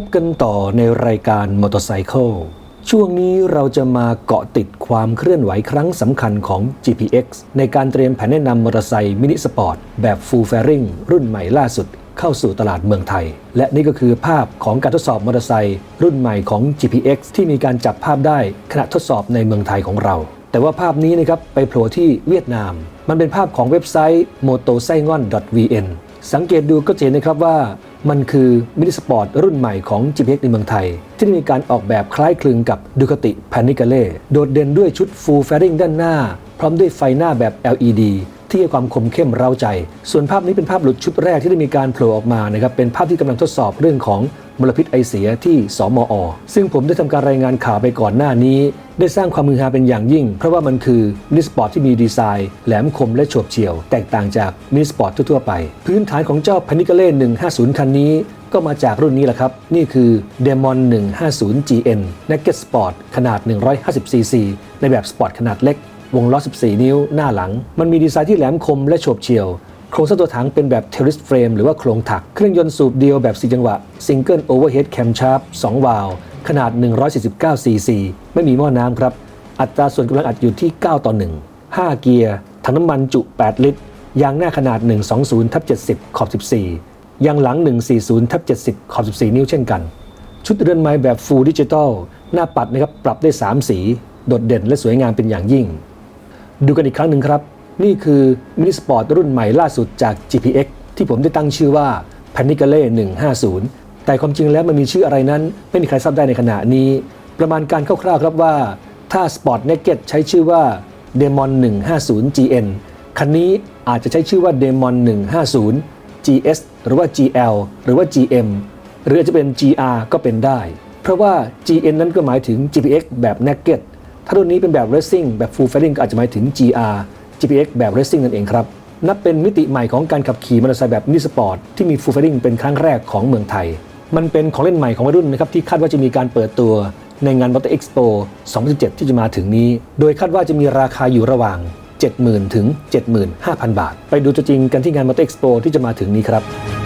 พบกันต่อในรายการมอเตอร์ไซค์ช่วงนี้เราจะมาเกาะติดความเคลื่อนไหวครั้งสำคัญของ GPX ในการเตรียมแผนแนะนำมอเตอร์ไซค์มินิสปอร์ตแบบ Full Fairing รุ่นใหม่ล่าสุดเข้าสู่ตลาดเมืองไทย และนี่ก็คือภาพของการทดสอบมอเตอร์ไซค์รุ่นใหม่ของ GPX ที่มีการจับภาพได้ขณะทดสอบในเมืองไทยของเรา แต่ว่าภาพนี้นะครับไปโผล่ที่เวียดนาม มันเป็นภาพของเว็บไซต์ m สังเกตดูก็จะเห็นนะครับว่ามันคือมินิสปอร์ตรุ่นใหม่ของ GPX ในเมืองไทย ที่มีการออกแบบคล้ายคลึงกับดูคติแพนิกาเล่โดดเด่นด้วยชุดฟูลแฟริงด้านหน้า พร้อมด้วยไฟหน้าแบบ LED ที่ให้ความคมเข้มเร้าใจ ส่วนภาพนี้เป็นภาพหลุดชุดแรกที่ได้มีการโผล่ออกมานะครับเป็นภาพที่กำลังทดสอบเรื่องของมลพิษไอเสียที่สมอ ซึ่งผมได้ทำการรายงานข่าวไปก่อนหน้านี้ ได้สร้างความมือฮาเป็นอย่างยิ่ง เพราะว่ามันคือมินิสปอร์ตที่มีดีไซน์ แหลมคมและโฉบเฉี่ยว แตกต่างจากมินิสปอร์ตทั่วๆไป พื้นฐานของเจ้าพนิกเล่150 คันนี้ ก็มาจากรุ่นนี้แหละครับ นี่คือ Demon 150 GN Naked Sport ขนาด 150cc ในแบบสปอร์ตขนาดเล็ก วงล้อ 14 นิ้วหน้าหลัง มันมีดีไซน์ที่แหลมคมและโฉบเฉี่ยว โครงสร้างตัวถังเป็นแบบ Terrace Frame หรือว่าโครงถัก เครื่องยนต์สูบเดียวแบบ 4 จังหวะ Single Overhead Camshaft 2วาล์วขนาด 149 cc ไม่มีหม้อน้ำครับ อัตราส่วนกำลังอัดอยู่ที่ 9 ต่อ 1 5 เกียร์ ถังน้ำมันจุ 8 ลิตร ยางหน้าขนาด 120ทับ70 ขอบ 14 ยางหลัง 140ทับ70 ขอบ 14 นิ้วเช่นกัน ชุดเรือนไม้แบบ Full Digital หน้าปัดนะครับปรับได้ 3 สี โดดเด่นและสวยงามเป็นอย่างยิ่ง ดูกันอีกครั้งหนึ่งครับ นี่คือมินิสปอร์ตรุ่นใหม่ล่าสุดจาก GPX ที่ผมได้ตั้งชื่อว่า p a n i c a l e 150 แต่ความจริงแล้วมันมีชื่ออะไรนั้น ไม่มีใครทราบได้ในขณะนี้ ประมาณการคร่าวๆครับว่าถ้า Sport Naked ใช้ชื่อว่า Demon 150 GN คันนี้อาจจะใช้ชื่อว่า Demon 150 GS หรือว่า GL หรือว่า GM หรืออาจจะเป็น GR ก็เป็นได้ เพราะว่า GN นั้นก็หมายถึง GPX แบบ Naked ถ้ารุ่นนี้เป็นแบบ Racing แบบ Full Fairing ก็อาจจะหมายถึง GR GPX แบบ Racing นั่นเองครับ นับเป็นมิติใหม่ของการขับขี่มอเตอร์ไซค์แบบมินิสปอร์ตที่มี Full Fairing เป็นครั้งแรกของเมืองไทย มันเป็นของเล่นใหม่ของวัยรุ่นนะครับที่คาดว่าจะมีการเปิดตัวในงาน Motor Expo 2017 ที่จะมาถึงนี้ โดยคาดว่าจะมีราคาอยู่ระหว่าง 70,000 ถึง 75,000 บาท ไปดูตัวจริงกันที่งาน Motor Expo ที่จะมาถึงนี้ครับ